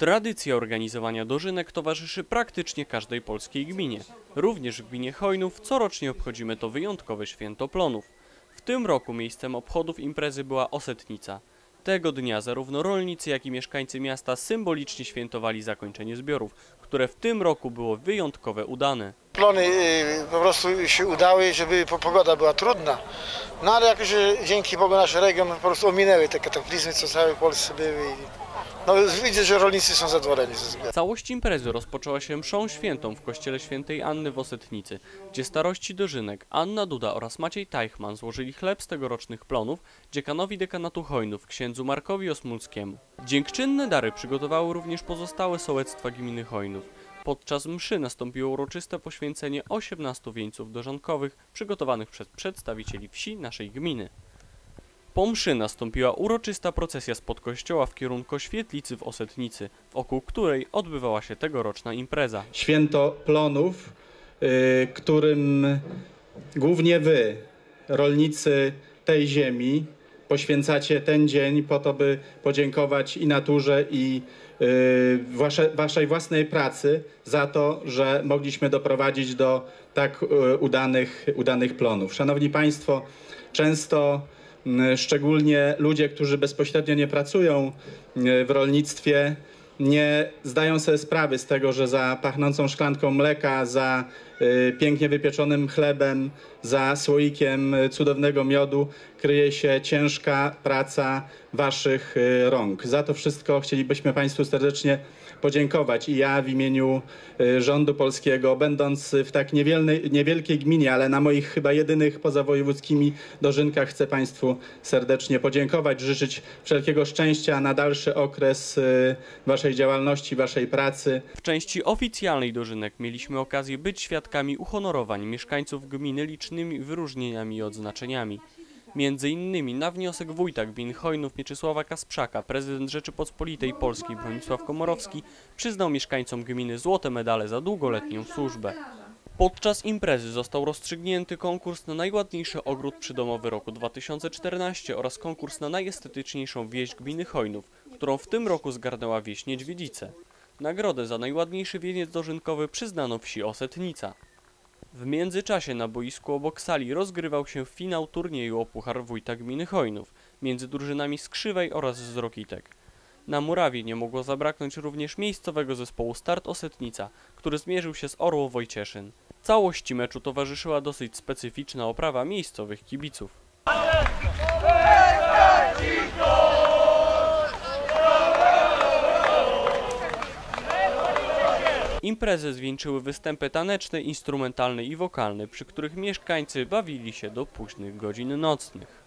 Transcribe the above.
Tradycja organizowania dożynek towarzyszy praktycznie każdej polskiej gminie. Również w gminie Chojnów corocznie obchodzimy to wyjątkowe święto plonów. W tym roku miejscem obchodów imprezy była Osetnica. Tego dnia zarówno rolnicy, jak i mieszkańcy miasta symbolicznie świętowali zakończenie zbiorów, które w tym roku było wyjątkowe udane. Plony y, po prostu się udały, żeby po- pogoda była trudna. No ale jakoś y, dzięki Bogu nasz region po prostu ominęły te kataklizmy, co w całej Polsce były. No widzę, że rolnicy są zadowoleni ze zbioru. Całość imprezy rozpoczęła się mszą świętą w kościele świętej Anny w Osetnicy, gdzie starości dożynek Anna Duda oraz Maciej Tajchman złożyli chleb z tegorocznych plonów dziekanowi dekanatu Chojnów, księdzu Markowi Osmulskiemu. Dziękczynne dary przygotowały również pozostałe sołectwa gminy Chojnów. Podczas mszy nastąpiło uroczyste poświęcenie 18 wieńców dożankowych przygotowanych przez przedstawicieli wsi naszej gminy. Po mszy nastąpiła uroczysta procesja spod kościoła w kierunku świetlicy w Osetnicy, wokół której odbywała się tegoroczna impreza. święto plonów, y, którym głównie wy, rolnicy tej ziemi, poświęcacie ten dzień po to, by podziękować i naturze, i y, wasze, waszej własnej pracy za to, że mogliśmy doprowadzić do tak y, udanych, udanych plonów. Szanowni Państwo, często szczególnie ludzie, którzy bezpośrednio nie pracują y, w rolnictwie, nie zdają sobie sprawy z tego, że za pachnącą szklanką mleka, za y, pięknie wypieczonym chlebem, za słoikiem cudownego miodu kryje się ciężka praca waszych y, rąk. Za to wszystko chcielibyśmy Państwu serdecznie podziękować i ja w imieniu y, rządu polskiego, będąc w tak niewielnej, niewielkiej gminie, ale na moich chyba jedynych pozawojewódzkimi dożynkach chcę Państwu serdecznie podziękować, życzyć wszelkiego szczęścia na dalszy okres y, Waszej działalności, Waszej pracy. W części oficjalnej dożynek mieliśmy okazję być świadkami uhonorowań mieszkańców gminy licznymi wyróżnieniami i odznaczeniami. Między innymi na wniosek wójta gmin Chojnów Mieczysława Kasprzaka prezydent Rzeczypospolitej Polskiej Bronisław Komorowski przyznał mieszkańcom gminy złote medale za długoletnią służbę. Podczas imprezy został rozstrzygnięty konkurs na najładniejszy ogród przydomowy roku 2014 oraz konkurs na najestetyczniejszą wieś gminy Chojnów, którą w tym roku zgarnęła wieś Niedźwiedzice. Nagrodę za najładniejszy wieniec dożynkowy przyznano wsi Osetnica. W międzyczasie na boisku obok sali rozgrywał się finał turnieju o Puchar Wójta Gminy Chojnów między drużynami Skrzywej oraz z Rokitek. Na murawie nie mogło zabraknąć również miejscowego zespołu Start Osetnica, który zmierzył się z Orło Wojcieszyn. Całości meczu towarzyszyła dosyć specyficzna oprawa miejscowych kibiców. Imprezę zwieńczyły występy taneczne, instrumentalne i wokalne, przy których mieszkańcy bawili się do późnych godzin nocnych.